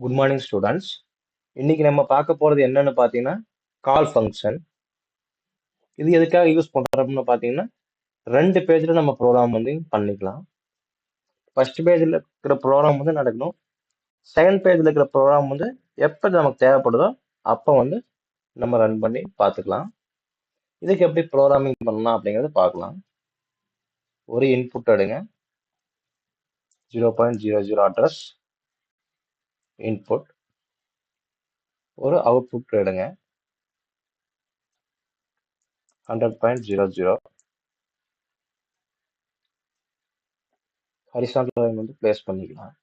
Good morning students இன்னைக்கு நம்ம பார்க்க போகிறது என்னன்னு பார்த்தீங்கன்னா கால் ஃபங்க்ஷன் இது எதுக்காக யூஸ் பண்றோம்னு பார்த்தீங்கன்னா ரெண்டு பேஜில் நம்ம ப்ரோக்ராம் வந்து பண்ணிக்கலாம். ஃபர்ஸ்ட் பேஜில் இருக்கிற ப்ரோக்ராம் வந்து நடக்கணும். செகண்ட் பேஜில் இருக்கிற ப்ரோக்ராம் வந்து எப்போ நமக்கு தேவைப்படுதோ அப்போ வந்து நம்ம ரன் பண்ணி பார்த்துக்கலாம். இதுக்கு எப்படி ப்ரோக்ராமிங் பண்ணலாம் அப்படிங்கறத பார்க்கலாம். ஒரு இன்புட் எடுங்க. Zero point zero zero address input ஒரு அவுட்புட் எடுங்க. Hundred point zero zero horizontal line வந்து பிளேஸ் பண்ணிக்கலாம்.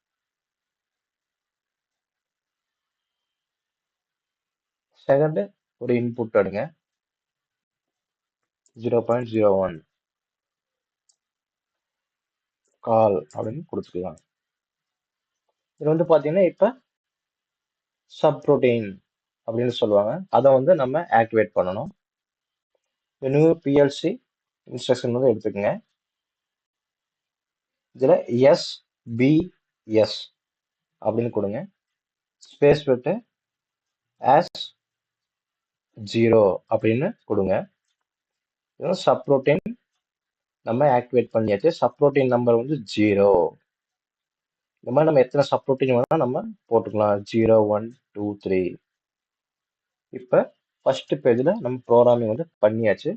செகண்டு ஒரு இன்புட் எடுங்க. ஜீரோ பாயிண்ட் ஜீரோ ஒன் கால் அப்படின்னு கொடுத்துக்கலாம். இது வந்து பார்த்தீங்கன்னா இப்போ சப் ப்ரோட்டீன் அப்படின்னு சொல்லுவாங்க. அதை வந்து நம்ம ஆக்டிவேட் பண்ணணும். நியூ பிஎல்சி இன்ஸ்ட்ரக்ஷன் வந்து எடுத்துக்கோங்க. இதில் எஸ் பிஎஸ் அப்படின்னு கொடுங்க. ஸ்பேஸ் விட்டு ஆஸ் ஜீரோ அப்படின்னு கொடுங்க. இது சப்ரோட்டீன் நம்ம ஆக்டிவேட் பண்ணியாச்சு. சப்ரோட்டீன் நம்பர் வந்து ஜீரோ இந்த மாதிரி நம்ம எத்தனை சப்ரோட்டீன் வேணால் நம்ம போட்டுக்கலாம். ஜீரோ ஒன் டூ த்ரீ இப்போ ஃபர்ஸ்ட் பேஜில் நம்ம ப்ரோக்ராமிங் வந்து பண்ணியாச்சு.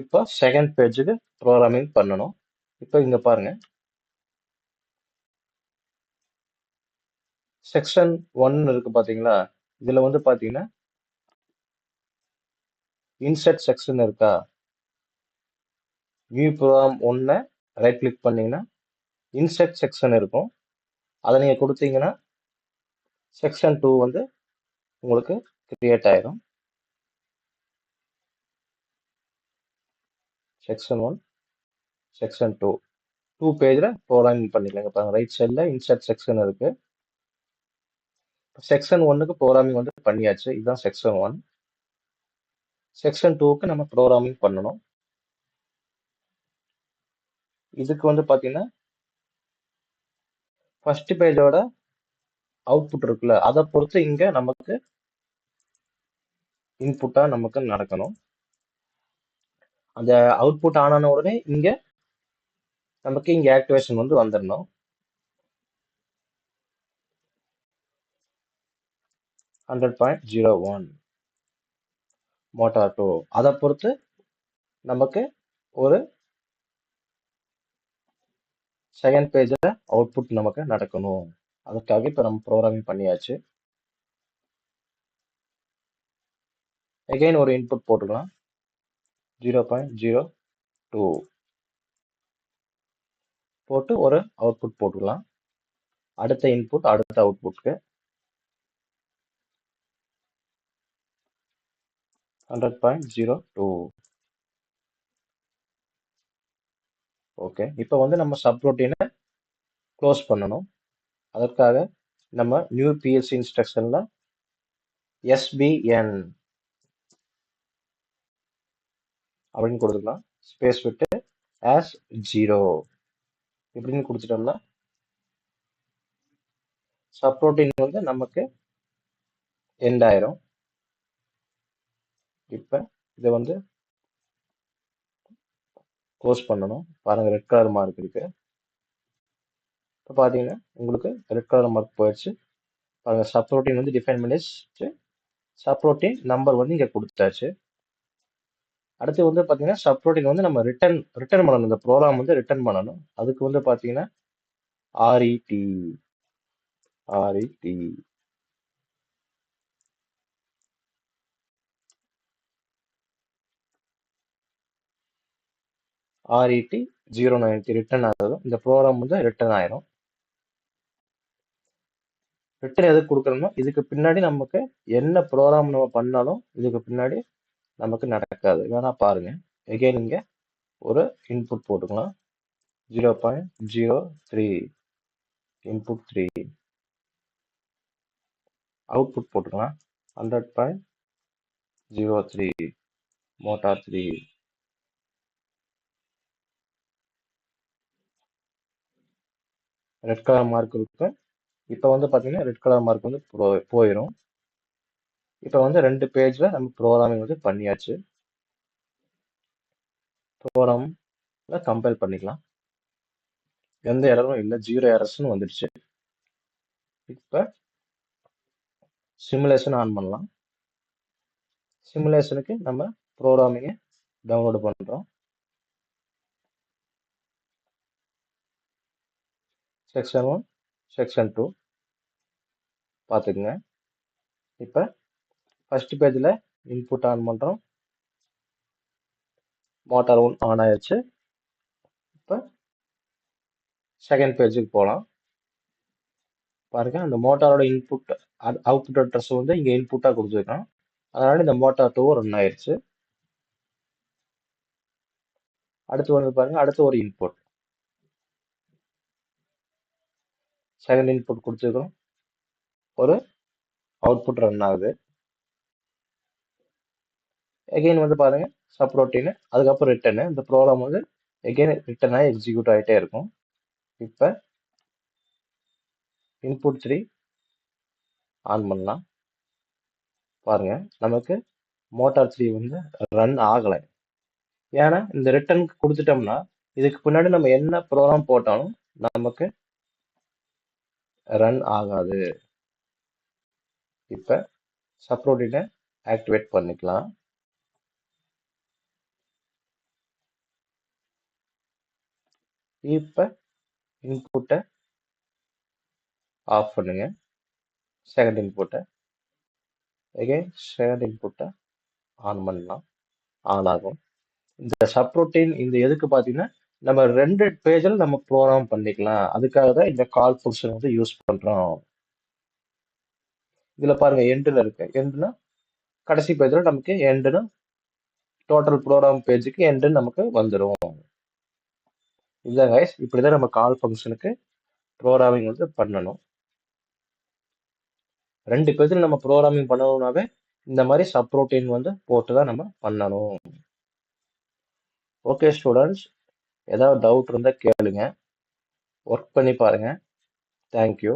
இப்போ செகண்ட் பேஜுக்கு ப்ரோக்ராமிங் பண்ணணும். இப்போ இங்கே பாருங்க. செக்ஷன் ஒன் இருக்கு பார்த்தீங்களா இதில் வந்து பார்த்தீங்கன்னா இன்செர்ட் செக்ஷன் இருக்கா? வியூ ப்ரோக்ராம் ஒன்னை ரைட் கிளிக் பண்ணிங்கன்னா இன்செர்ட் செக்ஷன் இருக்கும். அதை நீங்கள் கொடுத்தீங்கன்னா செக்ஷன் டூ வந்து உங்களுக்கு கிரியேட் ஆயிரும். Section one section two two பேஜில் ப்ரோக்ராமிங் பண்ணிக்கலாங்க பாருங்க. ரைட் சைடில் இன்சர்ட் செக்ஷன் இருக்குது செக்ஷன் ஒன்னுக்கு ப்ரோக்ராமிங் வந்து பண்ணியாச்சு. இதுதான் செக்ஷன் ஒன் செக்ஷன் டூக்கு நம்ம ப்ரோக்ராமிங் பண்ணணும். இதுக்கு வந்து பார்த்தீங்கன்னா ஃபர்ஸ்ட் பேஜோட அவுட்புட் இருக்குல்ல அதை பொறுத்து இங்க நமக்கு இன்புட்டா நமக்கு நடக்கணும். அந்த அவுட்புட் ஆன உடனே இங்க நமக்கு இங்க ஆக்டிவேஷன் வந்து வந்துடணும் hundred point zero one motor two அதை பொறுத்து நமக்கு ஒரு செகண்ட் பேஜில் அவுட்புட் நமக்கு நடக்கணும். அதுக்காக இப்போ நம்ம ப்ரோக்ராமிங் பண்ணியாச்சு. எகைன் ஒரு இன்புட் போட்டுக்கலாம். ஜீரோ பாயிண்ட் ஜீரோ டூ போட்டு ஒரு அவுட்புட் போட்டுக்கலாம். அடுத்த இன்புட் அடுத்த அவுட்புட்க்கு hundred point zero two okay இப்போ வந்து நம்ம சப் ரொட்டீனை க்ளோஸ் பண்ணணும். அதற்காக நம்ம நியூ பிஎஸ்சி இன்ஸ்ட்ரக்ஷனில் எஸ்பிஎன் அப்படின்னு கொடுத்துக்கலாம். ஸ்பேஸ் விட்டு ஆஸ் ஜீரோ இப்படின்னு கொடுத்துட்டோம்னா சப்ரோட்டீன் வந்து நமக்கு எண்ட் ஆயிரும். இப்போ இதை வந்து க்ளோஸ் பண்ணணும். பாருங்கள் ரெட் கலர் மார்க் இருக்குது இப்போ பார்த்தீங்கன்னா உங்களுக்கு ரெட் கலர் மார்க் போயிடுச்சு. பாருங்க ப்ரோட்டீன் வந்து டிஃபைன் பண்ணிச்சு ப்ரோட்டீன் நம்பர் வந்து இங்கே கொடுத்தாச்சு. அடுத்து வந்து பார்த்தீங்கன்னா சப்ரோட்டீன் வந்து நம்ம ரிட்டர்ன் ரிட்டர்ன் பண்ணணும். இந்த ப்ரோக்ராம் வந்து ரிட்டர்ன் பண்ணணும். அதுக்கு வந்து பார்த்தீங்கன்னா R E T R E T R E T zero ninety return ஆகும் இந்த ப்ரோக்ராம் வந்து ரிட்டர்ன் ஆயிரும். ரிட்டர்ன் எதுக்கு கொடுக்குறோமோ இதுக்கு பின்னாடி நமக்கு என்ன ப்ரோக்ராம் நம்ம பண்ணாலும் இதுக்கு பின்னாடி நமக்கு நடக்காது. வேணா பாருங்க. எகைன் இங்க ஒரு இன்புட் போட்டுக்கலாம். Zero point zero three input three output போட்டுக்கலாம். Hundred point zero three motor three red colour mark இருக்கும் இப்போ வந்து பார்த்தீங்கன்னா ரெட் கலர் மார்க் வந்து போ- போயிடும் இப்போ வந்து ரெண்டு பேஜில் நம்ம ப்ரோக்ராமிங் வந்து பண்ணியாச்சு. ப்ரோக்ராமில் கம்பைல் பண்ணிக்கலாம். எந்த எரரும் இல்லை. ஜீரோ எரர்ஸ்னு வந்துடுச்சு. இப்போ சிமுலேஷன் ஆன் பண்ணலாம். சிமுலேஷனுக்கு நம்ம ப்ரோக்ராமிங்கை டவுன்லோடு பண்ணுறோம் செக்ஷன் ஒன் செக்ஷன் டூ பார்த்துக்குங்க. இப்போ ஃபர்ஸ்ட் பேஜில் இன்புட் ஆன் பண்ணுறோம் மோட்டார் ஒன் ஆன் ஆயிடுச்சு. இப்போ செகண்ட் பேஜுக்கு போகலாம் பாருங்கள் அந்த மோட்டாரோட இன்புட் அவுட்புட் அட்ரஸ் வந்து இங்கே இன்புட்டாக கொடுத்துருக்கோம் அதனால் இந்த மோட்டார் டூ ரன் ஆயிடுச்சு. அடுத்து வந்து பாருங்க அடுத்து ஒரு இன்புட் செகண்ட் இன்புட் கொடுத்துருக்கோம் ஒரு அவுட்புட் ரன் ஆகுது. எகைன் வந்து பாருங்க ரொட்டீனு அதுக்கப்புறம் ரிட்டர்னு இந்த ப்ரோக்ராம் வந்து எகைன் ரிட்டர்ன் ஆகி எக்ஸிக்யூட் ஆகிட்டே இருக்கும். இப்போ இன்புட் த்ரீ ஆன் பண்ணலாம். பாருங்க நமக்கு மோட்டார் த்ரீ வந்து ரன் ஆகலை. ஏன்னா இந்த ரிட்டர்னுக்கு கொடுத்துட்டோம்னா இதுக்கு பின்னாடி நம்ம என்ன ப்ரோக்ராம் போட்டாலும் நமக்கு ரன் ஆகாது. இப்போ சப்ரோட்டீனை ஆக்டிவேட் பண்ணிக்கலாம். இப்போ இன்புட்டை ஆஃப் பண்ணுங்க. செகண்ட் இன்புட்டை எகைன் செகண்ட் இன்புட்டை ஆன் பண்ணலாம். ஆன் ஆகும். இந்த சப்ரோட்டீன் இந்த எதுக்கு பார்த்தீங்கன்னா நம்ம ரெண்டு பேஜில் நம்ம ப்ரோக்ராம் பண்ணிக்கலாம். அதுக்காக தான் இந்த கால் ஃபங்க்ஷன் வந்து யூஸ் பண்ணுறோம் இதில் பாருங்க எண்டில் இருக்கு. எண்டுனா கடைசி பேஜில் நமக்கு எண்டுன்னு டோட்டல் ப்ரோக்ராம் பேஜுக்கு எண்டுன்னு நமக்கு வந்துடும் இதுதான் கைஸ் இப்படி தான் நம்ம கால் ஃபங்க்ஷனுக்கு ப்ரோக்ராமிங் வந்து பண்ணணும். ரெண்டு பேஜில் நம்ம ப்ரோக்ராமிங் பண்ணணும்னாவே இந்த மாதிரி சப்ரோட்டீன் வந்து போட்டு தான் நம்ம பண்ணணும். ஓகே ஸ்டூடெண்ட்ஸ் ஏதாவது டவுட் இருந்தால் கேளுங்க. ஒர்க் பண்ணி பாருங்கள் தேங்க்யூ